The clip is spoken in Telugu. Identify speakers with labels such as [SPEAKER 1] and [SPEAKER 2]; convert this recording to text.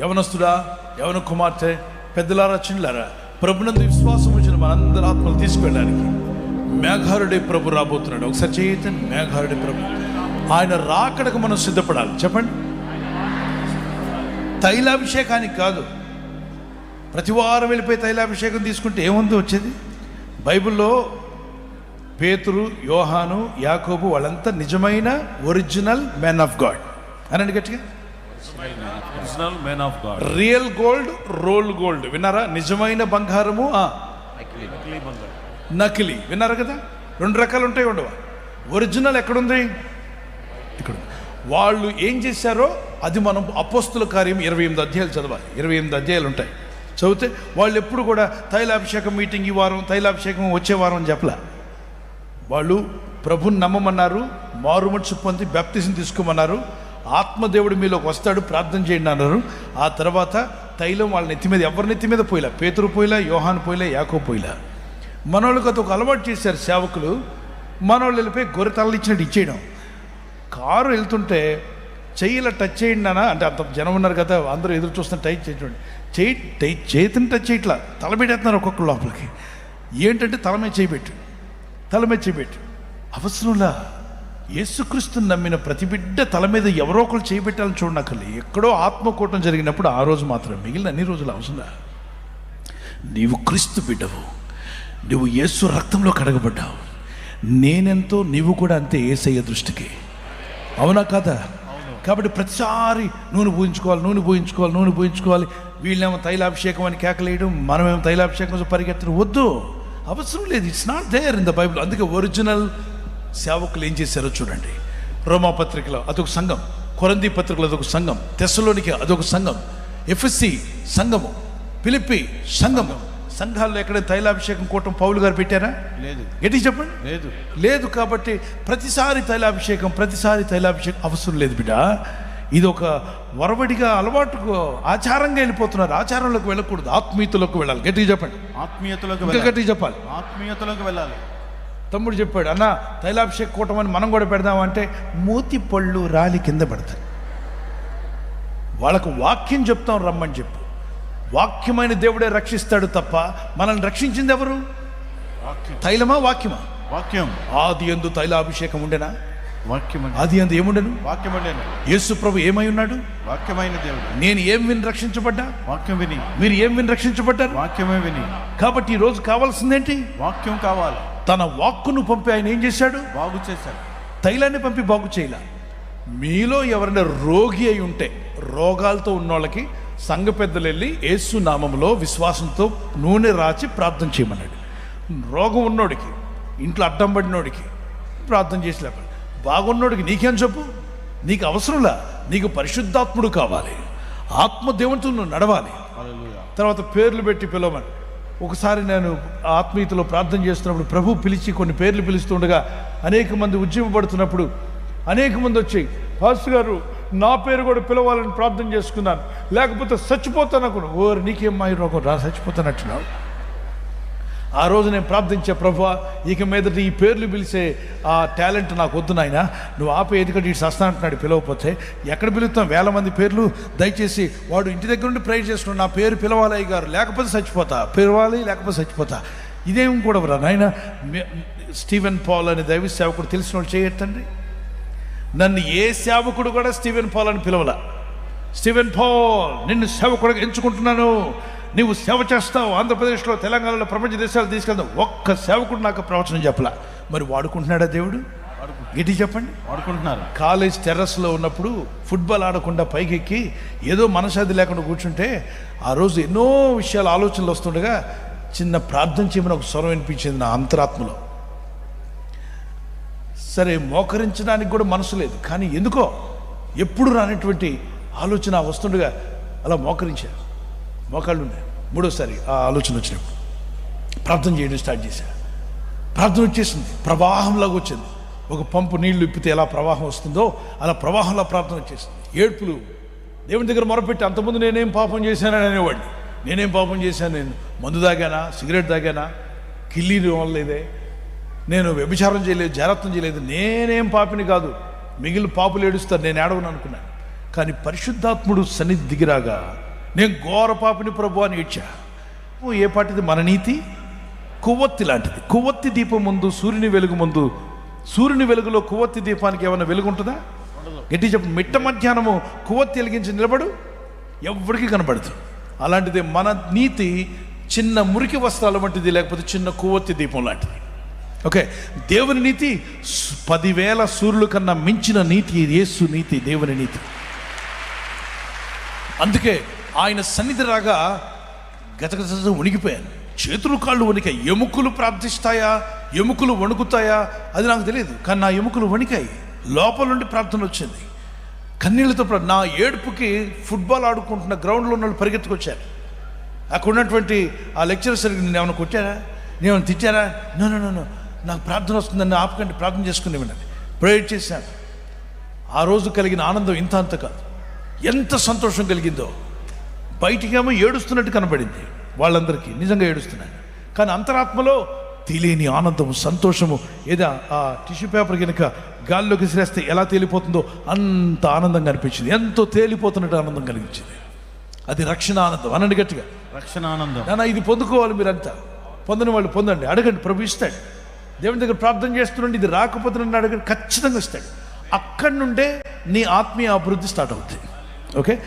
[SPEAKER 1] యవనస్తుడా యవన కుమార్తె పెద్దలారా చిన్నలారా ప్రభునందు విశ్వాసం వచ్చిన మనందరి ఆత్మలు తీసుకెళ్ళడానికి మేఘారుడే ప్రభు రాబోతున్నాడు. ఒకసారి చేయతని మేఘారుడే ప్రభు. ఆయన రాకడకు మనం సిద్ధపడాలి. చెప్పండి. తైలాభిషేకానికి కాదు. ప్రతి వారం వెళ్ళిపోయి తైలాభిషేకం తీసుకుంటే ఏముంది వచ్చేది? బైబిల్లో పేతురు యోహాను యాకోబు వాళ్ళంతా నిజమైన ఒరిజినల్ మ్యాన్ ఆఫ్ గాడ్. అనండి గట్టిగా.
[SPEAKER 2] Original man of God
[SPEAKER 1] real gold role gold విన్నారా? నిజమైన బంగారము నకిలీ. విన్నారు కదా? రెండు రకాలు ఉంటాయి ఉండవా? ఒరిజినల్ ఎక్కడుంది? ఇక్కడ. వాళ్ళు ఏం చేశారో అది మనం అపోస్తుల కార్యం ఇరవై ఎనిమిది అధ్యాయాలు చదవాలి. ఇరవై ఎనిమిది అధ్యాయాలు ఉంటాయి. చదివితే వాళ్ళు ఎప్పుడు కూడా తైలాభిషేకం మీటింగ్ ఈ వారం తైలాభిషేకం వచ్చే వారం అని చెప్పలే. వాళ్ళు ప్రభుని నమ్మమన్నారు మారుమడుచు పొంది బ్యాప్తిజం తీసుకోమన్నారు. ఆత్మదేవుడు మీలోకి వస్తాడు ప్రార్థన చేయండి అన్నారు. ఆ తర్వాత తైలం వాళ్ళ నెత్తి మీద ఎవరి నెత్తి మీద పోయిలా? పేతురు పోయిలా యోహాన్ పోయిలా యాకో పోయిలా? మనోళ్ళకి అది ఒక అలవాటు చేశారు సేవకులు. మనోళ్ళు వెళ్ళిపోయి గొర్రె తలలు ఇచ్చినట్టు ఇచ్చేయడం. కారు వెళ్తుంటే చెయ్యిలా టచ్ చేయండి అన్న అంటే అంత జనం ఉన్నారు కదా అందరూ ఎదురు చూస్తున్న టచ్ చేయండి చేయి టై చేతిని టచ్ చేయట్లా. తల పెట్టేస్తున్నారు ఒక్కొక్క లోపలికి. ఏంటంటే తల మీద చేయబెట్టు తల మీద చేయబెట్టు అవసరంలా? యేసుక్రీస్తుని నమ్మిన ప్రతి బిడ్డ తల మీద ఎవరో ఒకరు చేయబెట్టాలని చూడనక్కర్లే. ఎక్కడో ఆత్మకూటం జరిగినప్పుడు ఆ రోజు మాత్రం మిగిలిన అన్ని రోజులు అవసరం నీవు క్రీస్తు బిడ్డవు. నువ్వు యేసు రక్తంలో కడగబడ్డావు. నేనెంతో నీవు కూడా అంతే ఏసయ్య దృష్టికి. అవునా కదా? కాబట్టి ప్రతిసారి నూనె పూయించుకోవాలి నూనె పూయించుకోవాలి నూనె పూయించుకోవాలి. వీళ్ళేమో తైలాభిషేకం అని కేకలేయడం మనమేమో తైలాభిషేకం కోసం పరిగెత్తడం వద్దు. అవసరం లేదు. It's not there in the Bible అందుకే ఒరిజినల్ సేవకులు ఏం చేశారో చూడండి. రోమా పత్రికలో అదొక సంఘం కొరంది పత్రికలో అదొక సంఘం తెస్సలోనికి అదొక సంఘం ఎఫ్ఎస్సి సంఘము పిలిపి సంఘము. సంఘాల్లో ఎక్కడ తైలాభిషేకం కూటం పౌలు గారు పెట్టారా?
[SPEAKER 2] లేదు.
[SPEAKER 1] గట్టి చెప్పండి.
[SPEAKER 2] లేదు.
[SPEAKER 1] లేదు కాబట్టి ప్రతిసారి తైలాభిషేకం ప్రతిసారి తైలాభిషేకం అవసరం లేదు బిడ్డ. ఇది ఒక వరవడిగా అలవాటుకు ఆచారంగా వెళ్ళిపోతున్నారు. ఆచారంలోకి వెళ్ళకూడదు. ఆత్మీయతలోకి వెళ్ళాలి. గట్టిగా చెప్పండి.
[SPEAKER 2] ఆత్మీయతలోకి
[SPEAKER 1] గట్టిగా చెప్పాలి.
[SPEAKER 2] ఆత్మీయతలోకి వెళ్ళాలి.
[SPEAKER 1] తమ్ముడు చెప్పాడు అన్న తైలాభిషేక కూటం అని మనం కూడా పెడదామంటే మూతి పళ్ళు రాలి కింద పడతాయి. వాళ్ళకు వాక్యం చెప్తాం రమ్మని చెప్పు. వాక్యమైన దేవుడే రక్షిస్తాడు తప్ప మనల్ని రక్షించింది ఎవరు? తైలమా వాక్యమా?
[SPEAKER 2] వాక్యం.
[SPEAKER 1] ఆది ఎందు తైలాభిషేకం ఉండేనా?
[SPEAKER 2] వాక్యం అండి.
[SPEAKER 1] ఆది ఎందు ఏముండెను?
[SPEAKER 2] వాక్యం అండి.
[SPEAKER 1] యేసు ప్రభు ఏమై ఉన్నాడు?
[SPEAKER 2] వాక్యమైన దేవుడు.
[SPEAKER 1] నేను ఏం విని రక్షించబడ్డా?
[SPEAKER 2] వాక్యం విని.
[SPEAKER 1] మీరు ఏం విని రక్షించబడ్డారు?
[SPEAKER 2] వాక్యమే విని.
[SPEAKER 1] కాబట్టి ఈ రోజు కావాల్సిందేంటి?
[SPEAKER 2] వాక్యం కావాలి.
[SPEAKER 1] తన వాక్కును పంపి ఆయన ఏం చేశాడు?
[SPEAKER 2] బాగు చేశాడు.
[SPEAKER 1] తైలాన్ని పంపి బాగు చేయాల. మీలో ఎవరైనా రోగి అయి ఉంటే రోగాలతో ఉన్నోళ్ళకి సంఘ పెద్దలు వెళ్ళి యేసు నామంలో విశ్వాసంతో నూనె రాచి ప్రార్థన చేయమన్నాడు. రోగం ఉన్నోడికి ఇంట్లో అడ్డం పడినోడికి ప్రార్థన చేసి లేపాలి బాగున్నోడికి నీకేం చెప్పు? నీకు అవసరంలా నీకు పరిశుద్ధాత్ముడు కావాలి. ఆత్మ దేవునితో నువ్వు నడవాలి తర్వాత పేర్లు పెట్టి పిలవమని ఒకసారి నేను ఆత్మీయతలో ప్రార్థన చేస్తున్నప్పుడు ప్రభు పిలిచి కొన్ని పేర్లు పిలుస్తుండగా అనేక మంది ఉద్యమపడుతున్నప్పుడు అనేక మంది వచ్చి పాస్టర్ గారు నా పేరు కూడా పిలవాలని ప్రార్థన చేసుకున్నాను. లేకపోతే చచ్చిపోతాను అనుకున్నాను. ఓరు నీకేం మాయ రోగం? రా చచ్చిపోతానంటున్నావు ఆ రోజు నేను ప్రార్థించే ప్రభు ఇక మీదట ఈ పేర్లు పిలిచే ఆ టాలెంట్ నాకు వద్దు నాయన. నువ్వు ఆపే ఎందుకంటే ఇటు సస్తానంటున్నాడు పిలవకపోతే ఎక్కడ పిలుస్తాం? వేల మంది పేర్లు దయచేసి వాడు ఇంటి దగ్గర నుండి ప్రేర్ చేసుకుని నా పేరు పిలవాలయ్య గారు లేకపోతే చచ్చిపోతా. పిలవాలి లేకపోతే చచ్చిపోతా. ఇదేం కూడా రా నాయన. స్టీవెన్ పాల్ అనే దైవ సేవకుడు తెలిసిన వాళ్ళు చేయొద్దండి. నన్ను ఏ సేవకుడు కూడా స్టీవెన్ పాల్ అని పిలవల. స్టీవెన్ పాల్ నిన్ను సేవకుడుగా ఎంచుకుంటున్నాను. నీవు సేవ చేస్తావు. ఆంధ్రప్రదేశ్లో తెలంగాణలో ప్రపంచ దేశాలు తీసుకెళ్తావు. ఒక్క సేవకుడు నాకు ప్రవచనం చెప్పలా. మరి వాడుకుంటున్నాడా దేవుడు? గిటి చెప్పండి?
[SPEAKER 2] వాడుకుంటున్నారు?
[SPEAKER 1] కాలేజ్ టెర్రస్లో ఉన్నప్పుడు ఫుట్బాల్ ఆడకుండా పైకెక్కి ఏదో మనసాది లేకుండా కూర్చుంటే ఆ రోజు ఎన్నో విషయాలు ఆలోచనలు వస్తుండగా చిన్న ప్రార్థన చేయమని ఒక స్వరం వినిపించింది నా అంతరాత్మలో. సరే మోకరించడానికి కూడా మనసు లేదు. కానీ ఎందుకో ఎప్పుడు రానటువంటి ఆలోచన వస్తుండగా అలా మోకరించారు. మోకాళ్ళు ఉన్నాయి మూడోసారి ఆ ఆలోచన వచ్చినప్పుడు. ప్రార్థన చేయడం స్టార్ట్ చేశా. ప్రార్థన వచ్చేసింది. ప్రవాహంలాగా వచ్చింది. ఒక పంపు నీళ్ళు ఇప్పితే ఎలా ప్రవాహం వస్తుందో అలా ప్రవాహంలో ప్రార్థన వచ్చేసింది. ఏడ్పులు. దేవుని దగ్గర మొరపెట్టి అంతకుముందు నేనేం పాపం చేశానని అనేవాడిని. నేనేం పాపం చేశాను? నేను మందు తాగానా? సిగరెట్ తాగానా? కిల్లీ లేదే నేను వ్యభిచారం చేయలేదు జాగ్రత్తం చేయలేదు. నేనేం పాపిని కాదు. మిగిలిన పాపులు ఏడుస్తారు. నేను ఏడవను అనుకున్నాను. కానీ పరిశుద్ధాత్ముడు సన్నిధి దిగిరాగా నేను ఘోర పాపిని ప్రభు అని ఏడ్చా. ఏ పాటిది మన నీతి? కొవ్వొత్తి లాంటిది. కొవ్వొత్తి దీపం ముందు సూర్యుని వెలుగు ముందు సూర్యుని వెలుగులో కొవ్వొత్తి దీపానికి ఏమైనా వెలుగు ఉంటుందా గట్టి చెప్పు మిట్ట మధ్యాహ్నము కొవ్వొత్తి వెలిగించి నిలబడు ఎవరికి కనబడదు. అలాంటిది మన నీతి చిన్న మురికి వస్త్రాల వంటిది లేకపోతే చిన్న కొవ్వొత్తి దీపం లాంటిది. ఓకే దేవుని నీతి పదివేల సూర్యుల కన్నా మించిన నీతి యేసు నీతి దేవుని నీతి. అందుకే ఆయన సన్నిధి రాగా గతగత వణిగిపోయాను చేతులు కాళ్ళు వణికాయి ఎముకలు ప్రార్థిస్తాయా? ఎముకలు వణుకుతాయా? అది నాకు తెలియదు కానీ నా ఎముకలు వణికాయి. లోపల నుండి ప్రార్థన వచ్చింది. కన్నీళ్ళతో నా ఏడుపుకి ఫుట్బాల్ ఆడుకుంటున్న గ్రౌండ్లో ఉన్న వాళ్ళు పరిగెత్తుకొచ్చారు. అక్కడ ఉన్నటువంటి ఆ లెక్చరర్స్ నేను ఏమైనా కొట్టారా నేను తిట్టారా నో నో నో నో. నాకు ప్రార్థన వస్తుందని ఆపకండి ప్రార్థన చేసుకుని వినండి. ప్రేయర్ చేశాను. ఆ రోజు కలిగిన ఆనందం ఇంత అంత కాదు. ఎంత సంతోషం కలిగిందో. బయటికేమో ఏడుస్తున్నట్టు కనబడింది. వాళ్ళందరికీ నిజంగా ఏడుస్తున్నాను కానీ అంతరాత్మలో తెలియని ఆనందం సంతోషము ఏదో ఆ టిష్యూ పేపర్ కనుక గాల్లోకి శ్రేస్తే ఎలా తేలిపోతుందో అంత ఆనందంగా అనిపించింది. ఎంతో తేలిపోతున్నట్టు ఆనందం కలిగించింది. అది రక్షణ ఆనందం. అనండి గట్టిగా.
[SPEAKER 2] రక్షణ ఆనందం.
[SPEAKER 1] నాన్న ఇది పొందుకోవాలి మీరంతా. పొందని వాళ్ళు పొందండి. అడగండి ప్రభు ఇస్తాడు. దేవుని దగ్గర ప్రార్థన చేస్తుండండి ఇది రాకపోతే నన్ను అడగండి ఖచ్చితంగా ఇస్తాడు. అక్కడి నుండే నీ ఆత్మీయ అభివృద్ధి స్టార్ట్ అవుతుంది ఓకే?